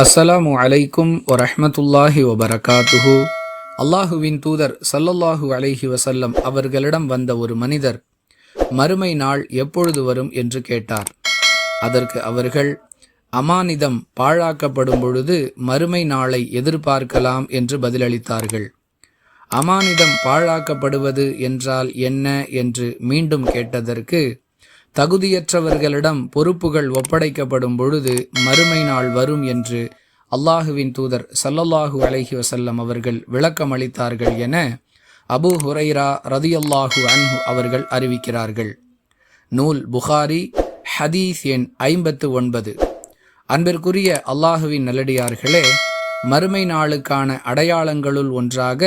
அஸ்ஸலாமு அலைக்கும் வரஹ்மத்துல்லாஹி வபரகாத்துஹு. அல்லாஹுவின் தூதர் சல்லல்லாஹு அலைஹி வசல்லம் அவர்களிடம் வந்த ஒரு மனிதர் மறுமை நாள் எப்பொழுது வரும்? என்று கேட்டார். அதற்கு அவர்கள் அமானிதம் பாழாக்கப்படும் பொழுது மறுமை நாளை எதிர்பார்க்கலாம் என்று பதிலளித்தார்கள். அமானிதம் பாழாக்கப்படுவது என்றால் என்ன? என்று மீண்டும் கேட்டதற்கு தகுதியற்றவர்களிடம் பொறுப்புகள் ஒப்படைக்கப்படும் பொழுது மறுமை நாள் வரும் என்று அல்லாஹுவின் தூதர் ஸல்லல்லாஹு அலஹி வசல்லம் அவர்கள் விளக்கம் அளித்தார்கள் என அபு ஹுரைரா ரதியல்லாஹு அன்ஹு அவர்கள் அறிவிக்கிறார்கள். நூல் புகாரி ஹதீஸ் எண் ஐம்பத்து ஒன்பது. அன்பிற்குரிய அல்லாஹுவின் நல்லடியார்களே மறுமை நாளுக்கான அடையாளங்களுள் ஒன்றாக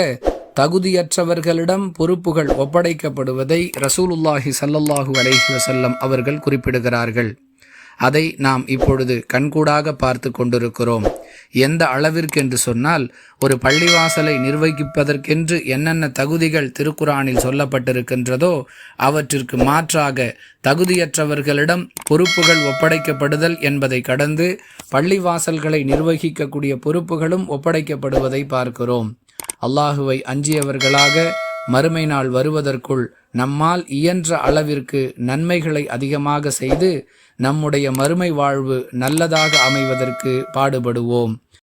தகுதியற்றவர்களிடம் பொறுப்புகள் ஒப்படைக்கப்படுவதை ரசூலுல்லாஹி ஸல்லல்லாஹு அலைஹி வசல்லம் அவர்கள் குறிப்பிடுகிறார்கள். அதை நாம் இப்பொழுது கண்கூடாக பார்த்து கொண்டிருக்கிறோம். எந்த அளவிற்கென்று சொன்னால் ஒரு பள்ளிவாசலை நிர்வகிப்பதற்கென்று என்னென்ன தகுதிகள் திருக்குறானில் சொல்லப்பட்டிருக்கின்றதோ அவற்றிற்கு மாற்றாக தகுதியற்றவர்களிடம் பொறுப்புகள் ஒப்படைக்கப்படுதல் என்பதை கடந்து பள்ளிவாசல்களை நிர்வகிக்கக்கூடிய பொறுப்புகளும் ஒப்படைக்கப்படுவதை பார்க்கிறோம். அல்லாஹுவை அஞ்சியவர்களாக மறுமை நாள் வருவதற்குள் நம்மால் இயன்ற அளவிற்கு நன்மைகளை அதிகமாக செய்து நம்முடைய மறுமை வாழ்வு நல்லதாக அமைவதற்கு பாடுபடுவோம்.